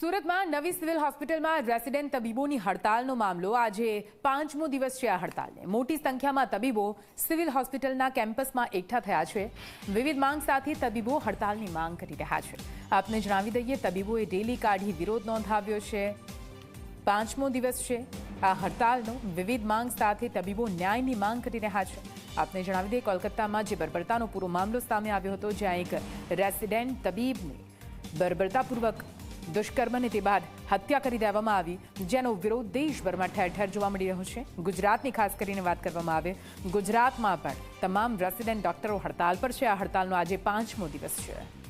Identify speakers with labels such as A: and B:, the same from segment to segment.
A: સુરતમાં નવી સિવિલ હોસ્પિટલમાં રેસિડેન્ટ તબીબોની હડતાલનો મામલો. આજે પાંચમો દિવસ છે આ હડતાલને. મોટી સંખ્યામાં તબીબો સિવિલ હોસ્પિટલના કેમ્પસમાં એકઠા થયા છે. વિવિધ માંગ સાથે તબીબો હડતાલની માંગ કરી રહ્યા છે. આપને જણાવી દઈએ, તબીબોએ રેલી કાઢી વિરોધ નોંધાવ્યો છે. પાંચમો દિવસ છે આ હડતાલનો. વિવિધ માંગ સાથે તબીબો ન્યાયની માંગ કરી રહ્યા છે. આપને જણાવી દઈએ, કોલકાતામાં જે બર્બરતાનો પૂરો મામલો સામે આવ્યો હતો, જ્યાં એક રેસિડેન્ટ તબીબને બર્બરતાપૂર્વક દુષ્કર્મને તે બાદ હત્યા કરી દેવામાં આવી, જેનો વિરોધ દેશભરમાં ઠેર ઠેર જોવા મળી રહ્યો છે. ગુજરાતની ખાસ કરીને વાત કરવામાં આવે, ગુજરાતમાં પણ તમામ રેસિડેન્ટ ડોક્ટરો હડતાલ પર છે. આ હડતાલનો આજે પાંચમો દિવસ છે.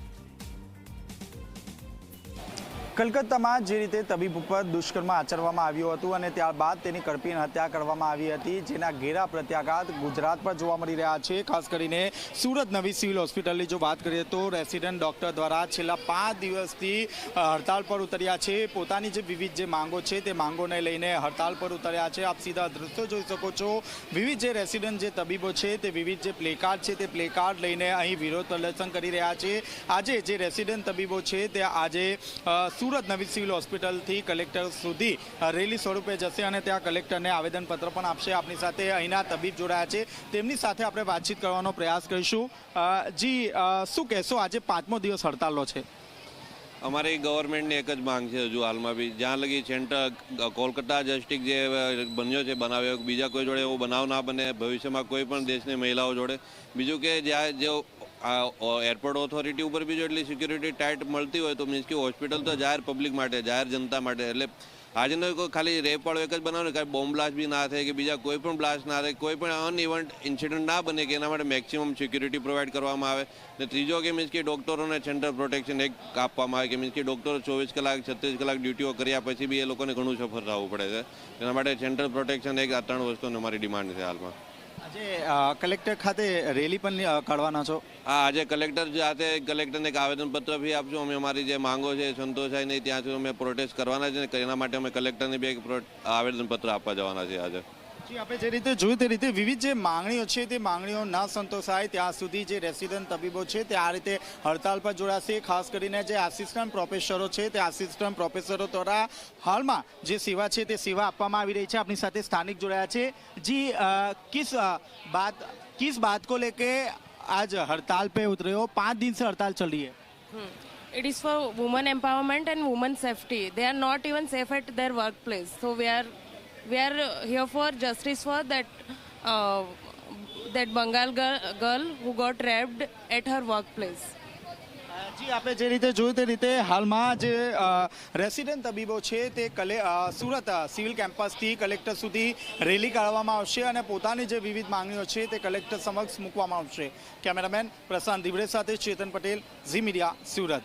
B: કલકત્તામાં જે રીતે તબીબ ઉપર દુષ્કર્મ આચરવામાં આવ્યું હતું અને ત્યારબાદ તેની કરપીણ હત્યા કરવામાં આવી હતી, જેના ઘેરા પ્રત્યાઘાત ગુજરાત પર જોવા મળી રહ્યા છે. ખાસ કરીને સુરત નવી સિવિલ હોસ્પિટલની જો વાત કરીએ તો રેસિડેન્ટ ડૉક્ટર દ્વારા છેલ્લા પાંચ દિવસથી હડતાલ પર ઉતર્યા છે. પોતાની જે વિવિધ જે માંગો છે તે માંગોને લઈને હડતાલ પર ઉતર્યા છે. આપ સીધા દ્રશ્યો જોઈ શકો છો. વિવિધ જે રેસિડેન્ટ જે તબીબો છે તે વિવિધ જે પ્લેકાર્ડ છે તે પ્લેકાર્ડ લઈને અહીં વિરોધ પ્રદર્શન કરી રહ્યા છે. આજે જે રેસિડેન્ટ તબીબો છે તે આજે સુરત નવી સિવિલ હોસ્પિટલથી કલેક્ટર સુધી રેલી સ્વરૂપે જશે અને ત્યાં કલેક્ટરને આવેદનપત્ર પણ આપશે. આપની સાથે અહીંના તબીબ જોડાયા છે. તેમની સાથે આપણે વાતચીત કરવાનો પ્રયાસ કરીશું. જી શું કહેશો? આજે પાંચમો દિવસ હડતાલનો છે.
C: અમારી ગવર્મેન્ટની એક જ માંગ છે હજુ હાલમાં બી. જ્યાં લગી સેન્ટર કોલકાતા જસ્ટિક જે બન્યો છે, બનાવ્યો, બીજા કોઈ જોડે એવો બનાવ ના બને, ભવિષ્યમાં કોઈ પણ દેશની મહિલાઓ જોડે. બીજું કે, જ્યાં જો આ એરપોર્ટ ઓથોરિટી ઉપર બી જો એટલી સિક્યુરિટી ટાઈટ મળતી હોય તો મીન્સ કે હોસ્પિટલ તો જાહેર પબ્લિક માટે, જાહેર જનતા માટે. એટલે આજનો કોઈ ખાલી રેપ વાળો એક જ બનાવે કાંઈ બોમ્બ બ્લાસ્ટ બી ના થાય કે બીજા કોઈ પણ બ્લાસ્ટ ના થાય, કોઈ પણ અનઇવન્ટ ઇન્સિડન્ટ ના બને કે એના માટે મેક્સિમમ સિક્યુરિટી પ્રોવાઈડ કરવામાં આવે. ને ત્રીજો કે મીન્સ કે ડોક્ટરોને સેન્ટર પ્રોટેક્શન એક આપવામાં આવે કે મીન્સ કે ડોક્ટરો ચોવીસ કલાક, છત્રીસ કલાક ડ્યુટીઓ કર્યા પછી બી એ લોકોને ઘણું સફર થવું પડે છે. એના માટે સેન્ટ્રલ પ્રોટેક્શન એક આ ત્રણ વસ્તુની અમારી ડિમાન્ડ છે હાલમાં.
B: આજે કલેક્ટર ખાતે રેલી પણ કાઢવાના છો?
C: હા, આજે કલેક્ટર સાથે કલેક્ટરને એક આવેદનપત્ર બી આપશું. અમે અમારી જે માંગો છે સંતોષાય નહીં. ત્યાં સુધી અમે પ્રોટેસ્ટ કરવાના છે એના માટે અમે કલેક્ટરને બી એક આવેદનપત્ર આપવા જવાના છે આજે.
B: આપણે જે રીતે જોયું તે રીતે વિવિધ જે માંગણીઓ છે તે માંગણીઓ ના સંતોષાય. ત્યાં સુધી જે રેસિડન્ટ તબીબો છે તે આ રીતે હડતાલ પર જોડાશે. ખાસ કરીને જે આસિસ્ટન્ટ પ્રોફેસરો છે તે આસિસ્ટન્ટ પ્રોફેસરો દ્વારા હાલમાં જે સેવા છે તે સેવા આપવામાં આવી રહી છે. આપની સાથે સ્થાનિક જોડાયા છે. જી કિસ બાત કિસ બાત કો લેકે આજ હડતાલ પે ઉતર્યો પાંચ દિન હડતાલ ચલ રહી है
D: it is for women empowerment and women safety. They are not even safe at their workplace. So, we are we are here for justice for that uh, that Bengal girl, girl who got raped at her workplace.
B: જી આપણે જે રીતે જોયું તે રીતે હાલમાં જે resident તબીબો છે તે કલે સુરત સિવિલ કેમ્પસથી કલેક્ટર સુધી રેલી કાઢવામાં આવશે અને પોતાની જે વિવિધ માંગણીઓ છે તે કલેક્ટર સમક્ષ મૂકવામાં આવશે કેમેરામેન પ્રશાંત દિવડે સાથે ચેતન પટેલ ઝી મીડિયા સુરત